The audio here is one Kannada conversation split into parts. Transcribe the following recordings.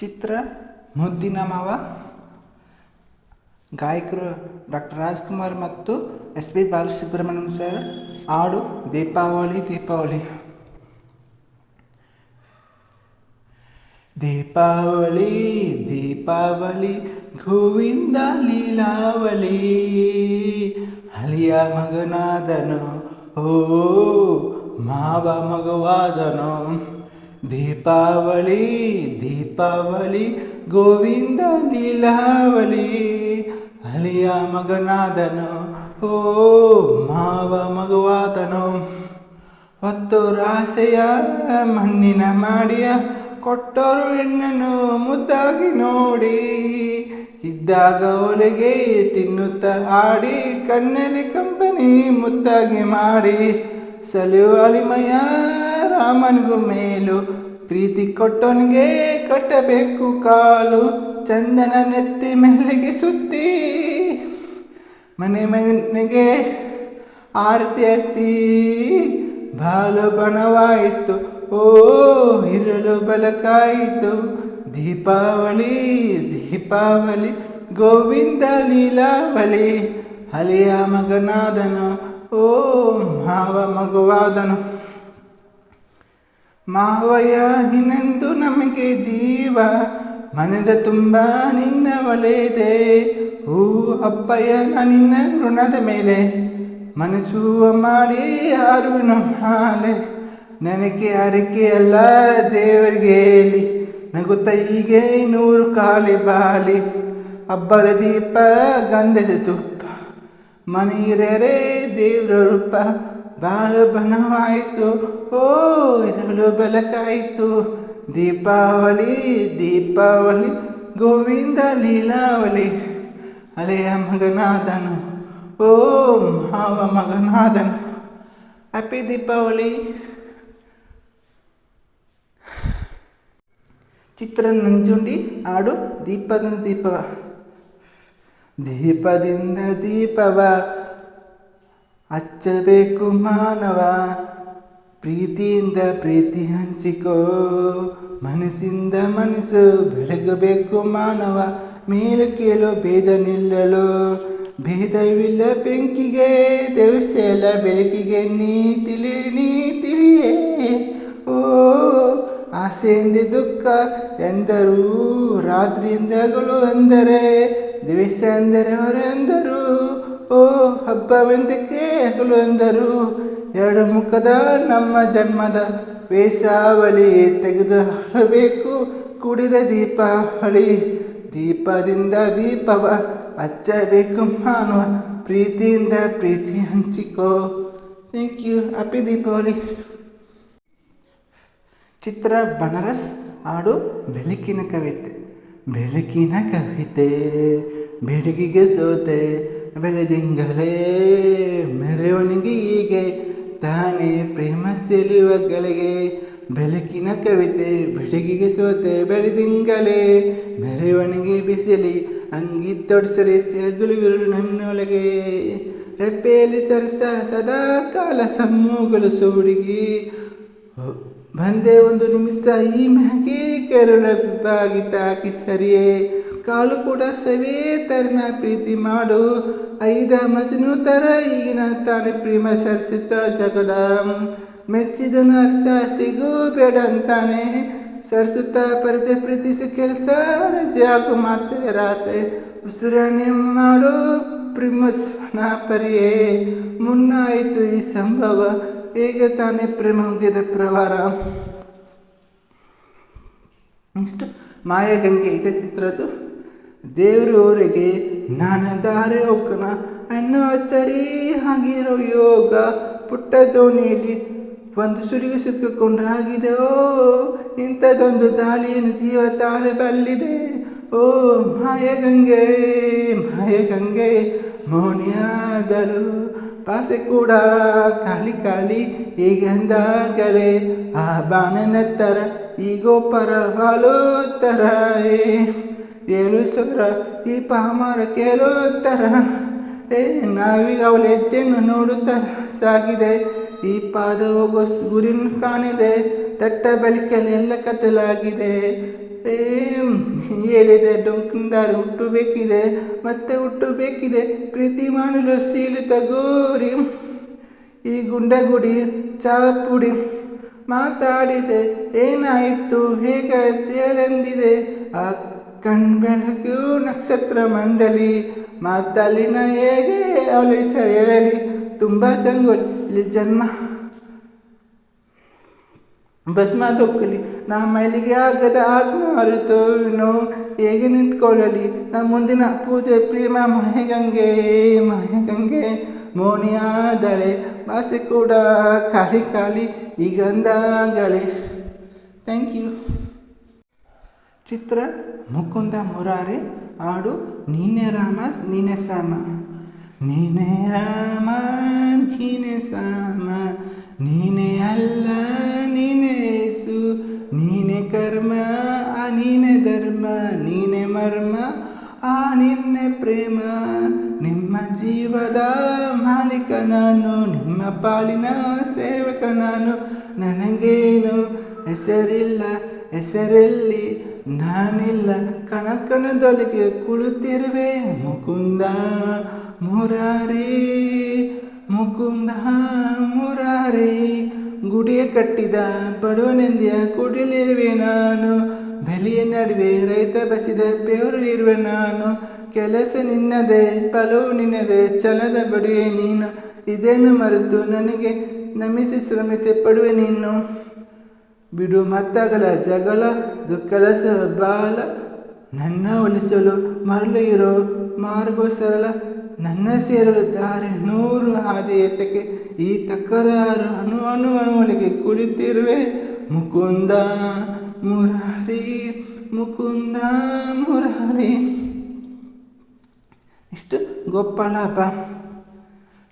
ಚಿತ್ರ ಮುದ್ದಿನ ಮಾವ, ಗಾಯಕರು ಡಾಕ್ಟರ್ ರಾಜ್ಕುಮಾರ್ ಮತ್ತು ಎಸ್ ಪಿ ಬಾಲಸುಬ್ರಹ್ಮಣ್ಯಂ ಸರ್, ಹಾಡು ದೀಪಾವಳಿ ದೀಪಾವಳಿ. ದೀಪಾವಳಿ ದೀಪಾವಳಿ, ಗೋವಿಂದ ಲೀಲಾವಳಿ, ಹಲಿಯ ಮಗನಾದನು, ಓ, ಮಾವ ಮಗುವಾದನು. ದೀಪಾವಳಿ ದೀಪಾವಳಿ, ಗೋವಿಂದ ಲೀಲಾವಳಿ. ಅಲಿಯ ಮಗನಾದನು, ಓ ಮಾವ ಮಗುವಾದನು. ಹೊತ್ತು ರಾಸೆಯ ಮಣ್ಣಿನ ಮಾಡಿಯ ಕೊಟ್ಟರು ಹೆಣ್ಣನ್ನು ಮುದ್ದಾಗಿ ನೋಡಿ. ಇದ್ದಾಗ ಒಲೆಗೆ ತಿನ್ನುತ್ತ ಆಡಿ, ಕಣ್ಣಲ್ಲಿ ಕಂಪನಿ ಮುದ್ದಾಗಿ ಮಾಡಿ. ಸಲುವಲಿಮಯ ರಾಮನಿಗೂ ಮೇಲು. ಪ್ರೀತಿ ಕೊಟ್ಟವನಿಗೆ ಕಟ್ಟಬೇಕು ಕಾಲು. ಚಂದನ ನೆತ್ತಿ ಮೆಲ್ಲಿಗೆ ಸುತ್ತಿ. ಮನೆ ಮನೆಗೆ ಆರತಿ ಎತ್ತಿ. ಬಾಲು ಬಣವಾಯಿತು. ಓ, ಇರಲು ಬಲಕಾಯಿತು. ದೀಪಾವಳಿ ದೀಪಾವಳಿ, ಗೋವಿಂದ ಲೀಲಾವಳಿ. ಹಳೆಯ ಮಗನಾದನು. ಓ, ಮಾವ ಮಗುವಾದನು. ಮಾವಯ್ಯ ನಿನ್ನೆಂದು ನಮಗೆ ಜೀವ, ಮನದ ತುಂಬ ನಿನ್ನ ಒಲೆಯದೆ. ಹೂ ಅಪ್ಪಯ್ಯ ನಿನ್ನ ಋಣದ ಮೇಲೆ, ಮನಸ್ಸು ಮಾಡಿ ಯಾರು ನಮ್ಮಾಲೆ ನನಗೆ ಅರಿಕೆ ಅಲ್ಲ ದೇವರಿಗೆ ಹೇಳಿ, ನಗುತ್ತ ಹೀಗೆ ನೂರು ಕಾಲಿ ಬಾಲಿ. ಹಬ್ಬದ ದೀಪ, ಗಂಧದ ತುಪ್ಪ ಮನೆಯರೇ ದೇವ್ರ ರೂಪ. ಬಾಳ ಬಣವಾಯಿತು ಓ, ಇರಲು ಬೆಳಕಾಯಿತು. ದೀಪಾವಳಿ ದೀಪಾವಳಿ, ಗೋವಿಂದ ಲೀಲಾವಳಿ. ಅಲೆಯ ಮಗನಾದನು. ಓ ಮಾವ ಮಗನಾದನು. ಹ್ಯಾಪಿ ದೀಪಾವಳಿ. ಚಿತ್ರ ನಂಜುಂಡಿ ಹಾಡು ದೀಪದ ದೀಪವ ದೀಪದಿಂದ ದೀಪವ. ಹಚ್ಚಬೇಕು ಮಾನವ, ಪ್ರೀತಿಯಿಂದ ಪ್ರೀತಿ ಹಂಚಿಕೋ, ಮನಸ್ಸಿಂದ ಮನಸ್ಸು ಬೆಳಗಬೇಕು ಮಾನವ, ಮೇಲೆ ಕೇಳೋ ಭೇದ ನಿಲ್ಲಲು, ಭೇದವಿಲ್ಲ ಬೆಂಕಿಗೆ ದೇವಸೆಲ್ಲ ಬೆಳಕಿಗೆ ನೀ ತಿಳಿ ನೀ ತಿಳಿಯೇ ಓ, ಆಸೆಯಿಂದ ದುಃಖ ಎಂದರು ರಾತ್ರಿಯಿಂದಗಳು ಅಂದರೆ, ದಿವಸ ಅಂದರೆ ಹೊರೆಂದರು ಓ ಹಬ್ಬವೆಂದಕ್ಕೆ ಹಗಲು ಎಂದರು. ಎರಡು ಮುಖದ ನಮ್ಮ ಜನ್ಮದ ವೇಷಾವಳಿ ತೆಗೆದುಕೊಳ್ಳಬೇಕು ಕುಡಿದ ದೀಪಾವಳಿ, ದೀಪದಿಂದ ದೀಪವ ಹಚ್ಚಬೇಕು ಮಾನವ ಪ್ರೀತಿಯಿಂದ ಪ್ರೀತಿ ಹಂಚಿಕೋ. ಥ್ಯಾಂಕ್ ಯು ಹ್ಯಾಪಿ ದೀಪಾವಳಿ ಚಿತ್ರ, ಬನರಸ್, ಹಾಡು, ಬೆಳಕಿನ ಕವಿತೆ. ಬೆಳಕಿನ ಕವಿತೆ, ಬೆಳಗಿಗೆ ಸೋತೆ ಬೆಳೆದಿಂಗಲೇ ಮೆರವಣಿಗೆ ಹೀಗೆ ತಾನೇ ಪ್ರೇಮ ಸೆಳೆಯುವ ಗಳಿಗೆ ಬೆಳಕಿನ ಕವಿತೆ, ಬೆಳಗಿಗೆ ಸೋತೆ ಬೆಳೆದಿಂಗಲೇ ಮೆರವಣಿಗೆ ಬಿಸಿಲಿ, ಅಂಗಿ ತೊಡಸರಿ ತಗುಲುವಿರಲು ನನ್ನೊಳಗೆ. ರೆಪ್ಪೆಯಲ್ಲಿ ಸರಸ ಸದಾ ಕಾಲ, ಸಮ್ಮೂಗಲು ಸೋಡಿಗಿ. ಬಂದೆ ಒಂದು ನಿಮಿಷ, ಈ ಮ್ಯಾಗೆ ಕೆರಳ ಬಾಗಿ ತಾಕಿ ಸರಿಯೇ ಕಾಲು ಕೂಡ ಸವೇ ತರನ ಪ್ರೀತಿ ಮಾಡು. ಐದ ಮಜನು ತರ ಈಗಿನ ತಾನೆ ಪ್ರೇಮ ಸರಿಸುತ್ತ ಜಗದ. ಮೆಚ್ಚಿದನು ಅರ್ಸ ಸಿಗು ಬೇಡ ಅಂತಾನೆ. ಸರಿಸುತ್ತ ಪರದೆ ಪ್ರೀತಿಸಿ ಕೆಲಸ ರಜೆ ಹಾಕು ಮಾತೆ ರಾತೆ ಉಸಿರಾಣೆ ಮಾಡು ಪ್ರೇಮಸ್ವನ ಪರಿಯೇ. ಮುನ್ನಾಯಿತು ಈ ಸಂಭವ. ಹೇಗೆ ತಾನೇ ಪ್ರೇಮ ಮುಗಿದ ಪ್ರವಾರ ನೆಕ್ಸ್ಟ್, ಮಾಯಗಂಗೆ ಇದೆ ಚಿತ್ರದ್ದು. ದೇವರವರೆಗೆ ನಾನು ದಾರೆ ಹೋಗೋಣ ಅನ್ನೋ ಅಚ್ಚರಿ ಆಗಿರೋ ಯೋಗ, ಪುಟ್ಟ ದೋಣಿಯಲ್ಲಿ ಒಂದು ಸುರಿಗೆ ಸಿಕ್ಕಿಕೊಂಡು ಆಗಿದೆ ಓ ಇಂಥದೊಂದು ದಾಳಿಯನ್ನು ಜೀವ ತಾಳೆ ಬಲ್ಲಿದೆ. ಓ ಮಾಯಗಂಗೆ ಮಾಯಗಂಗೆ, ಮೌನಿಯಾದಳು. ಪಾಸೆ ಕೂಡ ಖಾಲಿ ಖಾಲಿ ಈಗಂದಾಗಲೇ ಆ ಆ ಬಾಣನೆತ್ತರ ಈಗೋ ಪರ ಹಾಲು ತರ ಏಳು ಸುರ, ಈ ಪಾಮರ ಕೇಳೋ ತರ ಏ, ನಾವೀಗ ಅವಳ ಹೆಜ್ಜೆಯನ್ನು ನೋಡುತ್ತರ, ಸಾಗಿದೆ, ಈ ಪಾದ ಹೋಗೋ ಗುರಿನ ಕಾಣಿದೆ ದಟ್ಟ ಬೆಳಕಲ್ಲಿ ಎಲ್ಲ ಕತ್ತಲಾಗಿದೆ ಹೇಳಿದೆ ಡೊಂಕಂದಾರು ಹುಟ್ಟಬೇಕಿದೆ, ಮತ್ತೆ ಹುಟ್ಟಬೇಕಿದೆ, ಪ್ರೀತಿ ಮಾಡಲು ಸೀಲು ತಗೋರಿ. ಈ ಗುಂಡಗುಡಿ ಚಾಪುಡಿ ಮಾತಾಡಿದೆ, ಏನಾಯಿತು, ಹೇಗೆ ಹೇಳೆಂದಿದೆ ಆ ಕಣ್ಬೆಳಕು ನಕ್ಷತ್ರ ಮಂಡಳಿ ಮಾತಲ್ಲಿನ ಹೇಗೆ ಅವಳು ವಿಚಾರ ಹೇಳಲಿ. ತುಂಬ ಇಲ್ಲಿ ಜನ್ಮ. ಭಸ್ಮ ದೊಕ್ಕಲಿ ನಾ ಮೈಲಿಗೆ ಆಗದ ಆತ್ಮ ಅರಿತು ಹೇಗೆ ನಿಂತ್ಕೊಳ್ಳಲಿ? ನಮ್ಮ ಮುಂದಿನ ಪೂಜೆ ಪ್ರೇಮ ಮಹೆಗಂಗೆ ಮಹೆಗಂಗೆ ಮೋನಿಯಾದಳೆ ಭಾಷೆ ಕೂಡ ಕಾಲಿ ಕಾಲಿ ಈಗಂದಾಗಳೆ ಥ್ಯಾಂಕ್ ಯು ಚಿತ್ರ ಮುಕುಂದ ಮುರಾರಿ, ಹಾಡು ನೀನೆ ರಾಮ, ನೀನೆ ಸಾಮ. ನೀನೆ ರಾಮ, ನೀನೆ ಸಾಮ. ನೀನೆ ಅಲ್ಲ ನೀನೆ ಕರ್ಮ, ಆ ನೀನೆ ಧರ್ಮ, ನೀನೆ ಮರ್ಮ, ಆ ನಿನ್ನೆ ಪ್ರೇಮ. ನಿಮ್ಮ ಜೀವದ ಮಾಲೀಕ ನಾನು, ನಿಮ್ಮ ಪಾಲಿನ ಸೇವಕ ನಾನು. ನನಗೇನು ಹೆಸರಿಲ್ಲ, ಹೆಸರಲ್ಲಿ ನಾನಿಲ್ಲ. ಕಣಕಣದೊಳಗೆ ಕುಳಿತಿರುವೆ ಮುಕುಂದ, ಮುರಾರಿ ಮುಕುಂದ, ಮುರಾರಿ. ಗುಡಿಯ ಕಟ್ಟಿದ ಬಡವನೆಂದಿಯ ಕುಡಿಲಿರುವೆ ನಾನು. ಬೆಳೆಯ ನಡುವೆ ರೈತ ಬಸಿದ ಬೆವರಲಿರುವೆ ನಾನು. ಕೆಲಸ ನಿನ್ನದೆ, ಫಲವು ನಿನ್ನದೆ, ಛಲದ ಬಡುವೆ ನೀನು. ಇದೇನು ಮರೆತು ನನಗೆ ನಮಿಸಿ ಶ್ರಮಿಸಿ ಪಡುವೆ ನೀನು. ಬಿಡು ಮತ್ತಗಳ ಜಗಳ ಕೆಲಸ ಬಾಲ ನನ್ನ ಉಳಿಸಲು ಮರಳು ಇರೋ ಮಾರ್ಗೋ ಸರಳ. ನನ್ನ ಸೇರಲು ತಾರೆ ನೂರು ಹಾದಿ ಈ ತಕರಾರು ಅನು ಅನು ಅನುವಳಿಗೆ ಕುಳಿತಿರುವೆ. ಮುಕುಂದ ಮುರಾರಿ ಮುಕುಂದ ಮುರಾರಿ. ಇಷ್ಟು ಹಬ್ಬ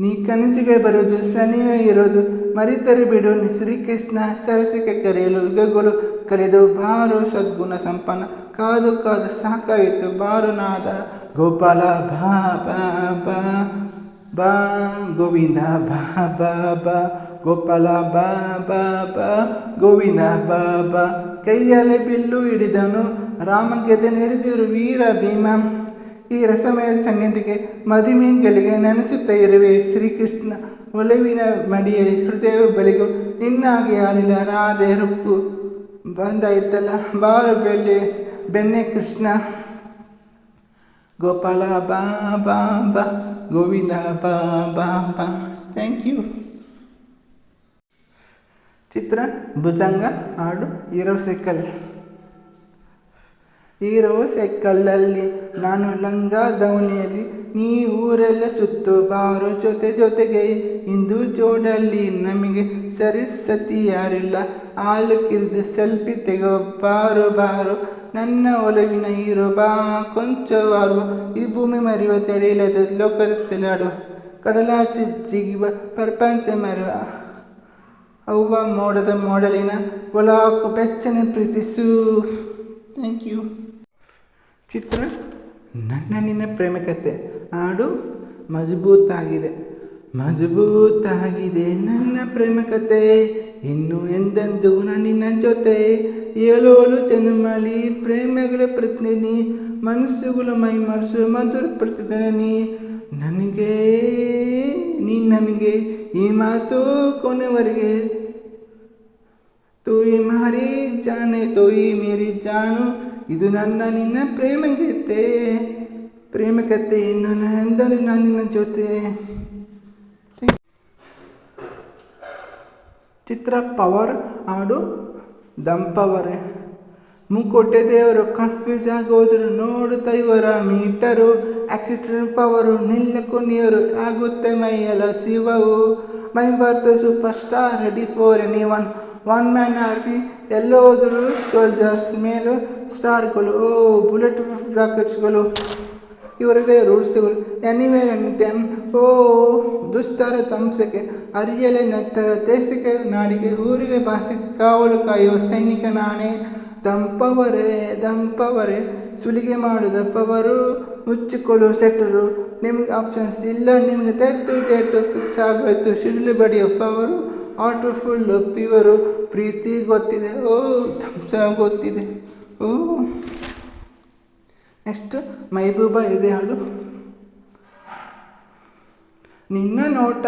ನೀ ಕನಸಿಗೆ ಬರೋದು ಸನಿವೆ ಇರೋದು ಮರಿತರಿ ಬಿಡು. ಶ್ರೀಕೃಷ್ಣ ಸರಸಿಗೆ ಕರೆಯಲು ಯುಗಗಳು ಕಲಿದು ಬಾರು ಸದ್ಗುಣ ಸಂಪನ್ನ, ಕಾದು ಕಾದು ಸಾಕಾಯಿತು. ಬಾರು ನಾದ ಗೋಪಾಲ ಬಾ ಬಾ ಬಾ ಬಾ, ಗೋವಿಂದ ಬಾ ಬಾ ಬಾ, ಗೋಪಾಲ ಬಾ ಬಾ ಬಾ, ಗೋವಿಂದ ಬಾ ಬಾ. ಕೈಯಲ್ಲಿ ಬಿಲ್ಲು ಹಿಡಿದನು ರಾಮ ಗೆದೆ ನಡೆದಿರು ವೀರ ಭೀಮ. ಈ ರಸಮಯ ಸಂಗತಿಗೆ ಮದುವೆಗಳಿಗೆ ನೆನೆಸುತ್ತಾ ಇರುವೆ ಶ್ರೀಕೃಷ್ಣ. ಒಲವಿನ ಮಡಿಯಲ್ಲಿ ಹೃದಯ ಬಳಿಗೂ ನಿನ್ನಾಗಿ ಯಾರಿಲ್ಲ, ರಾಧೆ, ರುಕ್ಕು. ಬಂದಾಯ್ತಲ್ಲ ಬಾರು ಬೆಳ್ಳಿ ಬೆಣ್ಣೆ ಕೃಷ್ಣ. ಗೋಪಾಲ ಬಾ ಬಾ ಬಾ ಗೋವಿಂದ ಬಾ ಬಾ ಬಾ ಥ್ಯಾಂಕ್ ಯು ಚಿತ್ರ ಭುಜಂಗ ಹಾಡು ಹೀರೋ ಸೈಕಲ್ ಹೀರೋ ಸೈಕಲ್ಲಲ್ಲಿ ನಾನು ಲಂಗ ದವಣಿಯಲ್ಲಿ ನೀ ಊರೆಲ್ಲ ಸುತ್ತು ಬಾರು ಜೊತೆ ಜೊತೆಗೆ ಇಂದು ಜೋಡಲ್ಲಿ ನಮಗೆ ಸರಿ ಸತಿ ಯಾರಿಲ್ಲ ಹಾಲು ಕಿರಿದು ಸೆಲ್ಫಿ ತೆಗೋ ಬಾರು ಬಾರೋ ನನ್ನ ಒಲವಿನ ಹೀರೋ ಬಾ ಕೊಂಚವಾರುವ ಈ ಭೂಮಿ ಮರೆಯುವ ತಡೆಯಿಲ್ಲದ ಲೋಕದ ತಲೆಯಾಡುವ ಕಡಲಾಚೆ ಜಿಗಿಯುವ ಪ್ರಪಂಚ ಮರೆಯುವ ಅವ್ವ ಮೋಡದ ಮೋಡಲಿನ ಒಳಾಕು ಬೆಚ್ಚನೆ ಪ್ರೀತಿಸು. ಥ್ಯಾಂಕ್ ಯು ಚಿತ್ರ, ನನ್ನ ನಿನ್ನ ಪ್ರೇಮ ಕತೆ. ಹಾಡು ಮಜಬೂತಾಗಿದೆ. ಮಜಬೂತಾಗಿದೆ ನನ್ನ ಪ್ರೇಮ ಕತೆ. ಇನ್ನು ಎಂದೆಂದು ನಿನ್ನ ಜೊತೆ ಏಳೋಳು ಜನ್ಮಲಿ, ಪ್ರೇಮಗಳ ಪ್ರತಿನಿಧಿ, ಮನಸ್ಸುಗಳ ಮೈ ಮನಸ್ಸು ಮಧುರ ಪ್ರತಿಧ್ವನಿ. ನನಗೆ, ನೀ ನನಗೆ ಈ ಮಾತು ಕೊನೆವರೆಗೆ ತೋಯಿ ಮಾರಿ ಜಾನೆ ತೋಯಿ ಮೀರಿ ಜಾನು ಇದು ನನ್ನ, ನಿನ್ನ ಪ್ರೇಮ ಗೀತೆ ಪ್ರೇಮ ಕತೆ ಎಂದರೆ ನಾನು ನಿನ್ನ ಜೊತೆ. ಚಿತ್ರ ಪವರ್ ಹಾಡು ದಂಪವರೇ. ಮುಕೋಟೆ ದೇವರು ಕನ್ಫ್ಯೂಸ್ ಆಗೋದ್ರು ನೋಡುತ್ತಾ ಇವರ ಮೀಟರು. ಆಕ್ಸಿಡೆಂಟ್ ಪವರು ನಿಲ್ಲಕ್ಕೂ ನೀರು ಆಗುತ್ತೆ ಮೈಯೆಲ್ಲ ಶಿವವು. ಮೈ ಬರ್ತ super star ready for any one one man army ಎಲ್ಲೋದ್ರು soldiers ಮೇಲೂ ಸ್ಟಾರ್ಗಳು ಓ ಬುಲೆಟ್ ಪ್ರೂಫ್ ಜಾಕೆಟ್ಸ್ಗಳು ಇವರದೇ ರೂಲ್ಸ್ಗಳು ಎನಿವೇರ್ ಎನಿ ಟೈಮ್ ಓ ದುಸ್ತರ ತಂಸಕ್ಕೆ ಅರಿಯಲೆ ನೆತ್ತರ. ತೇಸಿಕೆ ನಾಡಿಗೆ ಊರಿಗೆ ಭಾಷೆ ಕಾವಲು ಕಾಯೋ ಸೈನಿಕ ನಾಣೆ ದಂಪವರೇ ದಂಪವರೇ, ಸುಲಿಗೆ ಮಾಡಿದಪ್ಪವರು ಮುಚ್ಚಿಕೊಳ್ಳುವ ಸೆಟ್ಟರು ನಿಮಗೆ ಆಪ್ಷನ್ಸ್ ಇಲ್ಲ. ನಿಮಗೆ ತೆತ್ತು ಡೇಟು ಫಿಕ್ಸ್ ಆಗೋಯ್ತು. ಶಿಡ್ಲು ಬಡಿಯಪ್ಪವರು ಆಟೋ ಫುಲ್ಲು ಫೀವರು ಪ್ರೀತಿ ಗೊತ್ತಿದೆ. ಓ ಥಮ್ಸ ಗೊತ್ತಿದೆ. ಓ ನೆಕ್ಸ್ಟ್ ಮೈಬೂಬ ಇದೆ ಹಾಡು ನಿನ್ನ ನೋಟ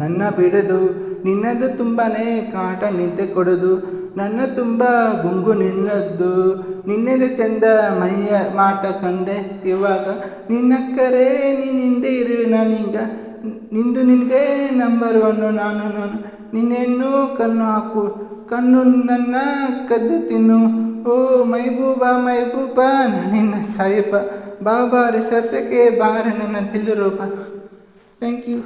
ನನ್ನ ಬಿಡದು, ನಿನ್ನದು ತುಂಬಾನೇ ಕಾಟ ನಿದ್ದೆ ಕೊಡೋದು, ನನ್ನ ತುಂಬ ಗುಂಗು ನಿನ್ನದ್ದು. ನಿನ್ನದೇ ಚಂದ ಮೈಯ ಮಾಟ ಕಂಡೆ ಇವಾಗ, ನಿನ್ನ ಕರೆ ನೀನಿಂದೆ ಇರುವೆ ನಾನೀಗ ನಿಂದು ನಿನಗೆ ನಂಬರ್ ಒನ್ನು ನಾನು ನಾನು ನಿನ್ನೆನ್ನು ಕಣ್ಣು ಹಾಕು. ಕಣ್ಣು ನನ್ನ ಕದ್ದು ತಿನ್ನು. ಓ ಮೈಬೂಬಾ, ಮೈಬೂಬ ನಿನ್ನ ಸಾಯಿಬ ಬಾಬಾರ ಸಸ್ಯಕ್ಕೆ ಬಾರ ನನ್ನ ದಿಲ್ಲು ರೂಪ. Thank you